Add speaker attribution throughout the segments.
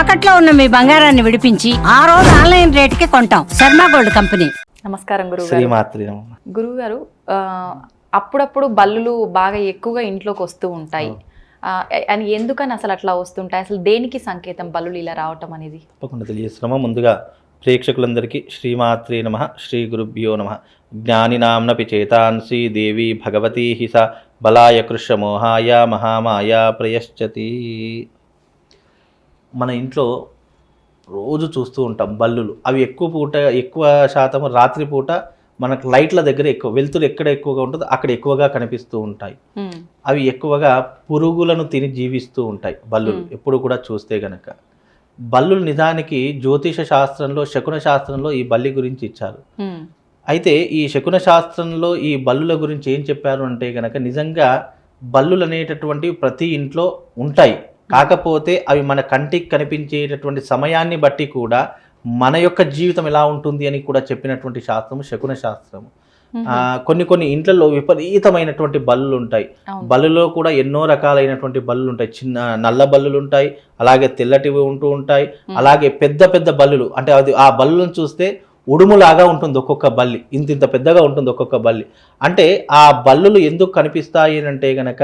Speaker 1: తాకట్లో ఉన్న మీ బంగారాన్ని విడిపించి ఆ రోజు ఆన్లైన్ రేటుకి కొంటాం. Sharma gold company.
Speaker 2: నమస్కారం గురువు. గురువు గారు అప్పుడప్పుడు బల్లులు బాగా ఎక్కువగా ఇంట్లోకి వస్తూ ఉంటాయి. అని ఎందుకని అసలు అట్లా వస్తుంటాయి? అసలు దేనికి సంకేతం బల్లులు ఇలా రావటం అనేది?
Speaker 3: తప్పకుండా తెలియజేస్తున్నాము. ముందుగా ప్రేక్షకులందరికీ శ్రీమాత్రే నమ శ్రీ గురుభ్యో నమ. జ్ఞానినాంనపి చేతాంసి దేవి భగవతీ హిస. బలాయ కృష్ణమోహాయ మహామాయ ప్రయశ్చతి. మన ఇంట్లో రోజు చూస్తూ ఉంటాం బల్లులు. అవి ఎక్కువ పూట ఎక్కువ శాతం రాత్రి పూట మనకు లైట్ల దగ్గర ఎక్కువ వెలుతురు ఎక్కడ ఎక్కువగా ఉంటుందో అక్కడ ఎక్కువగా కనిపిస్తూ ఉంటాయి. అవి ఎక్కువగా పురుగులను తిని జీవిస్తూ ఉంటాయి బల్లులు. ఎప్పుడు కూడా చూస్తే గనక. బల్లులు నిజానికి జ్యోతిష శాస్త్రంలో శకున శాస్త్రంలో ఈ బల్లి గురించి ఇచ్చారు. అయితే ఈ శకున శాస్త్రంలో ఈ బల్లుల గురించి ఏం చెప్పారు అంటే గనక నిజంగా బల్లులు అనేటటువంటివి ప్రతి ఇంట్లో ఉంటాయి. కాకపోతే అవి మన కంటికి కనిపించేటటువంటి సమయాన్ని బట్టి కూడా మన యొక్క జీవితం ఎలా ఉంటుంది అని కూడా చెప్పినటువంటి శాస్త్రము శకున శాస్త్రము. కొన్ని కొన్ని ఇంట్లలో విపరీతమైనటువంటి బల్లులు ఉంటాయి. బల్లులో కూడా ఎన్నో రకాలైనటువంటి బల్లులు ఉంటాయి. చిన్న నల్ల బల్లులు ఉంటాయి అలాగే తెల్లటివి ఉంటూ ఉంటాయి అలాగే పెద్ద పెద్ద బల్లులు. అంటే అది ఆ బల్లులను చూస్తే ఉడుములాగా ఉంటుంది ఒక్కొక్క బల్లి. ఇంత ఇంత పెద్దగా ఉంటుంది ఒక్కొక్క బల్లి. అంటే ఆ బల్లులు ఎందుకు కనిపిస్తాయి అంటే గనక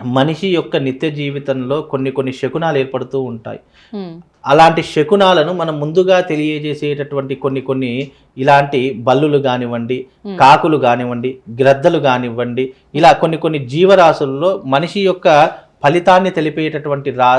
Speaker 3: మనిషి యొక్క నిత్య జీవితంలో కొన్ని కొన్ని శకునాలు ఏర్పడుతూ ఉంటాయి. అలాంటి శకునాలను మనం ముందుగా తెలియజేసేటటువంటి కొన్ని కొన్ని ఇలాంటి బల్లులు కానివ్వండి. కాకులు కానివ్వండి గ్రద్దలు కానివ్వండి ఇలా కొన్ని కొన్ని జీవరాశుల్లో మనిషి యొక్క ఫలితాన్ని తెలిపేటటువంటి రా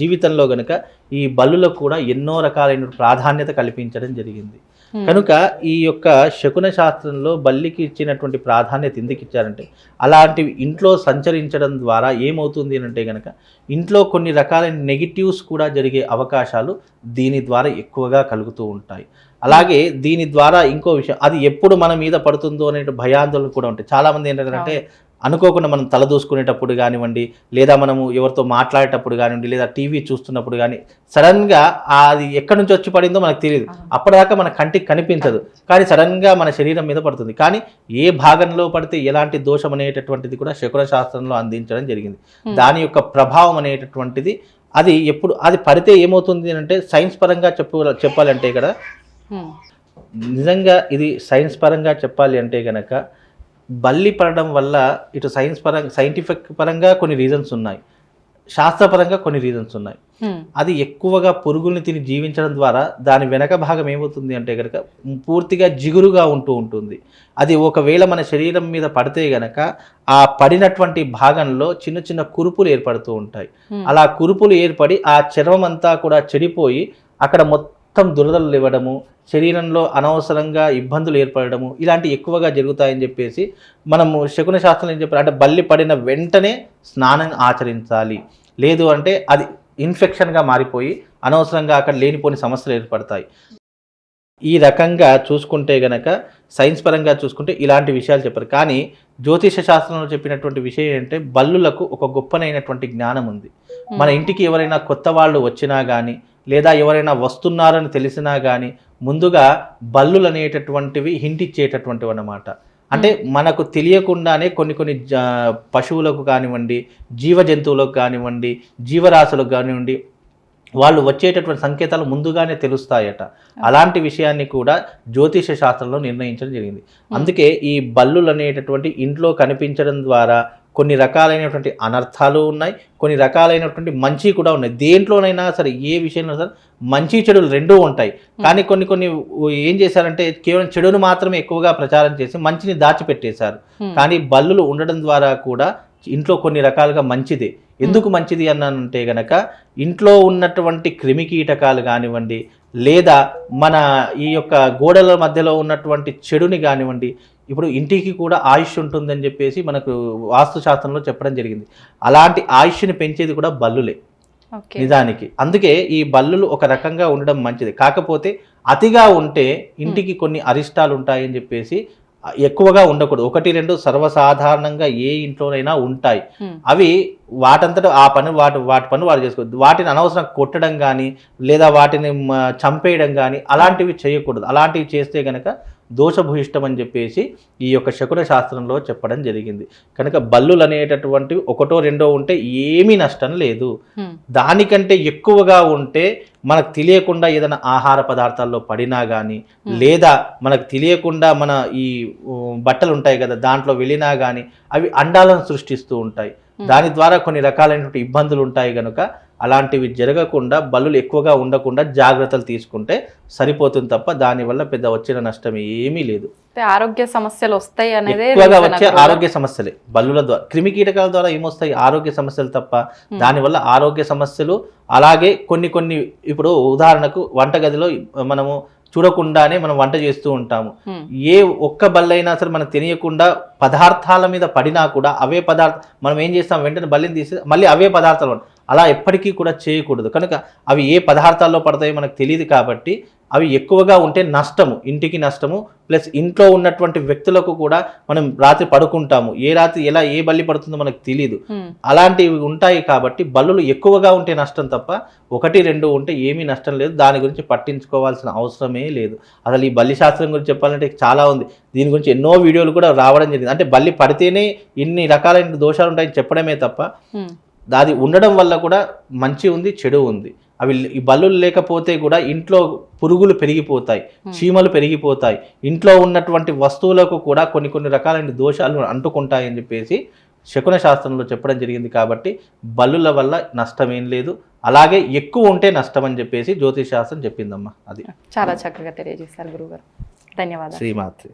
Speaker 3: జీవితంలో గనుక ఈ బల్లులకు కూడా ఎన్నో రకాలైన ప్రాధాన్యత కల్పించడం జరిగింది. కనుక ఈ యొక్క శకున శాస్త్రంలో బల్లికి ఇచ్చినటువంటి ప్రాధాన్యత ఎందుకు ఇచ్చారంటే అలాంటివి ఇంట్లో సంచరించడం ద్వారా ఏమవుతుంది అని అంటే కనుక ఇంట్లో కొన్ని రకాలైన నెగిటివ్స్ కూడా జరిగే అవకాశాలు దీని ద్వారా ఎక్కువగా కలుగుతూ ఉంటాయి. అలాగే దీని ద్వారా ఇంకో విషయం అది ఎప్పుడు మన మీద పడుతుందో అనే భయాందోళన కూడా ఉంటాయి. చాలామంది ఏంటంటే అనుకోకుండా మనం తల దూసుకునేటప్పుడు కానివ్వండి లేదా మనము ఎవరితో మాట్లాడేటప్పుడు కానివ్వండి లేదా టీవీ చూస్తున్నప్పుడు కానీ సడన్గా అది ఎక్కడి నుంచి వచ్చి పడిందో మనకు తెలియదు అప్పటిదాకా మన కంటికి కనిపించదు. కానీ సడన్గా మన శరీరం మీద పడుతుంది. కానీ ఏ భాగంలో పడితే ఎలాంటి దోషం అనేటటువంటిది కూడా శకున శాస్త్రంలో అందించడం జరిగింది. దాని యొక్క ప్రభావం అనేటటువంటిది అది ఎప్పుడు అది పడితే ఏమవుతుంది అంటే సైన్స్ పరంగా చెప్పు చెప్పాలంటే ఇక్కడ నిజంగా ఇది సైన్స్ పరంగా చెప్పాలి అంటే గనక బల్లి పడడం వల్ల ఇటు సైన్స్ పరంగా సైంటిఫిక్ పరంగా కొన్ని రీజన్స్ ఉన్నాయి. శాస్త్రపరంగా కొన్ని రీజన్స్ ఉన్నాయి. అది ఎక్కువగా పురుగుల్ని తిని జీవించడం ద్వారా దాని వెనక భాగం ఏమవుతుంది అంటే కనుక పూర్తిగా జిగురుగా ఉంటూ ఉంటుంది. అది ఒకవేళ మన శరీరం మీద పడితే గనక ఆ పడినటువంటి భాగంలో చిన్న చిన్న కురుపులు ఏర్పడుతూ ఉంటాయి. అలా కురుపులు ఏర్పడి ఆ చర్మం అంతా కూడా చెడిపోయి అక్కడ మొత్తం దురదలు ఇవ్వడము శరీరంలో అనవసరంగా ఇబ్బందులు ఏర్పడము ఇలాంటి ఎక్కువగా జరుగుతాయని చెప్పేసి మనము శకున శాస్త్రం ఏం చెప్పారు? అంటే బల్లి పడిన వెంటనే స్నానం ఆచరించాలి. లేదు అంటే అది ఇన్ఫెక్షన్గా మారిపోయి అనవసరంగా అక్కడ లేనిపోని సమస్యలు ఏర్పడతాయి. ఈ రకంగా చూసుకుంటే గనక సైన్స్ పరంగా చూసుకుంటే ఇలాంటి విషయాలు చెప్పారు. కానీ జ్యోతిష శాస్త్రంలో చెప్పినటువంటి విషయం ఏంటంటే బల్లులకు ఒక గొప్పనైనటువంటి జ్ఞానం ఉంది. మన ఇంటికి ఎవరైనా కొత్త వాళ్ళు వచ్చినా కానీ లేదా ఎవరైనా వస్తున్నారని తెలిసినా కానీ ముందుగా బల్లులు అనేటటువంటివి హింట్ ఇచ్చేటటువంటివి అన్నమాట. అంటే మనకు తెలియకుండానే కొన్ని కొన్ని జా- పశువులకు కానివ్వండి జీవ జంతువులకు కానివ్వండి జీవరాశులకు కానివ్వండి వాళ్ళు వచ్చేటటువంటి సంకేతాలు ముందుగానే తెలుస్తాయట. అలాంటి విషయాన్ని కూడా జ్యోతిష శాస్త్రంలో నిర్ణయించడం జరిగింది. అందుకే ఈ బల్లులు అనేటటువంటి ఇంట్లో కనిపించడం ద్వారా కొన్ని రకాలైనటువంటి అనర్థాలు ఉన్నాయి కొన్ని రకాలైనటువంటి మంచి కూడా ఉన్నాయి. దేంట్లోనైనా సరే ఏ విషయంలో సరే మంచి చెడులు రెండూ ఉంటాయి. కానీ కొన్ని కొన్ని ఏం చేశారంటే కేవలం చెడును మాత్రమే ఎక్కువగా ప్రచారం చేసి మంచిని దాచిపెట్టేశారు. కానీ బల్లులు ఉండడం ద్వారా కూడా ఇంట్లో కొన్ని రకాలుగా మంచిది. ఎందుకు మంచిది అన్నానంటే గనక ఇంట్లో ఉన్నటువంటి క్రిమి కీటకాలు కానివ్వండి లేదా మన ఈ యొక్క గోడల మధ్యలో ఉన్నటువంటి చెడుని కానివ్వండి ఇప్పుడు ఇంటికి కూడా ఆయుష్ ఉంటుందని చెప్పేసి మనకు వాస్తు శాస్త్రంలో చెప్పడం జరిగింది. అలాంటి ఆయుష్ని పెంచేది కూడా బల్లులే. నిజానికి. అందుకే ఈ బల్లులు ఒక రకంగా ఉండడం మంచిది. కాకపోతే అతిగా ఉంటే ఇంటికి కొన్ని అరిష్టాలు ఉంటాయని చెప్పేసి ఎక్కువగా ఉండకూడదు. ఒకటి రెండు సర్వసాధారణంగా ఏ ఇంట్లోనైనా ఉంటాయి. అవి వాటంతట ఆ పని వాటి వాటి పని వాళ్ళు చేసుకోవద్దు. వాటిని అనవసరం కొట్టడం కానీ లేదా వాటిని చంపేయడం కానీ అలాంటివి చేయకూడదు. అలాంటివి చేస్తే గనక దోషభూయిష్టం అని చెప్పేసి ఈ యొక్క శకున శాస్త్రంలో చెప్పడం జరిగింది. కనుక బల్లులు అనేటటువంటివి ఒకటో రెండో ఉంటే ఏమీ నష్టం లేదు. దానికంటే ఎక్కువగా ఉంటే మనకు తెలియకుండా ఏదైనా ఆహార పదార్థాల్లో పడినా కానీ లేదా మనకు తెలియకుండా మన ఈ బట్టలు ఉంటాయి కదా దాంట్లో వెళ్ళినా కానీ అవి అండాలను సృష్టిస్తూ ఉంటాయి. దాని ద్వారా కొన్ని రకాలైనటువంటి ఇబ్బందులు ఉంటాయి కనుక అలాంటివి జరగకుండా బల్లులు ఎక్కువగా ఉండకుండా జాగ్రత్తలు తీసుకుంటే సరిపోతుంది తప్ప దానివల్ల పెద్ద వచ్చిన నష్టం ఏమీ లేదు.
Speaker 2: ఆరోగ్య సమస్యలు వస్తాయి అనేది
Speaker 3: ఎక్కువగా వచ్చే ఆరోగ్య సమస్యలే. బల్లుల ద్వారా క్రిమి కీటకాల ద్వారా ఏమొస్తాయి ఆరోగ్య సమస్యలు తప్ప. దానివల్ల ఆరోగ్య సమస్యలు అలాగే కొన్ని కొన్ని ఇప్పుడు ఉదాహరణకు వంటగదిలో మనము చూడకుండానే మనం వంట చేస్తూ ఉంటాము. ఏ ఒక్క బల్లైనా సరే మనకు తెలియకుండా పదార్థాల మీద పడినా కూడా అవే పదార్థ మనం ఏం చేస్తాం? వెంటనే బల్లిని తీసి మళ్ళీ అవే పదార్థాలు అలా ఎప్పటికీ కూడా చేయకూడదు. కనుక అవి ఏ పదార్థాల్లో పడతాయో మనకు తెలియదు కాబట్టి అవి ఎక్కువగా ఉంటే నష్టము ఇంటికి నష్టము ప్లస్ ఇంట్లో ఉన్నటువంటి వ్యక్తులకు కూడా మనం రాత్రి పడుకుంటాము. ఏ రాత్రి ఎలా ఏ బల్లి పడుతుందో మనకు తెలియదు. అలాంటివి ఉంటాయి కాబట్టి బల్లులు ఎక్కువగా ఉంటే నష్టం తప్ప ఒకటి రెండు ఉంటే ఏమీ నష్టం లేదు. దాని గురించి పట్టించుకోవాల్సిన అవసరమే లేదు. అసలు ఈ బల్లి శాస్త్రం గురించి చెప్పాలంటే చాలా ఉంది. దీని గురించి ఎన్నో వీడియోలు కూడా రావడం జరిగింది. అంటే బల్లి పడితేనే ఇన్ని రకాలైన దోషాలు ఉంటాయని చెప్పడమే తప్ప. అది ఉండడం వల్ల కూడా మంచి ఉంది చెడు ఉంది. అవి ఈ బల్లులు లేకపోతే కూడా ఇంట్లో పురుగులు పెరిగిపోతాయి చీమలు పెరిగిపోతాయి. ఇంట్లో ఉన్నటువంటి వస్తువులకు కూడా కొన్ని కొన్ని రకాలైన దోషాలు అంటుకుంటాయని చెప్పేసి శకున శాస్త్రంలో చెప్పడం జరిగింది కాబట్టి బల్లుల వల్ల నష్టం ఏం లేదు. అలాగే ఎక్కువ ఉంటే నష్టం అని చెప్పేసి జ్యోతిష్ శాస్త్రం చెప్పిందమ్మా అది.
Speaker 2: చాలా చక్కగా తెలియజేశారు గురుగారు ధన్యవాదాలు.
Speaker 3: శ్రీమాత్రి.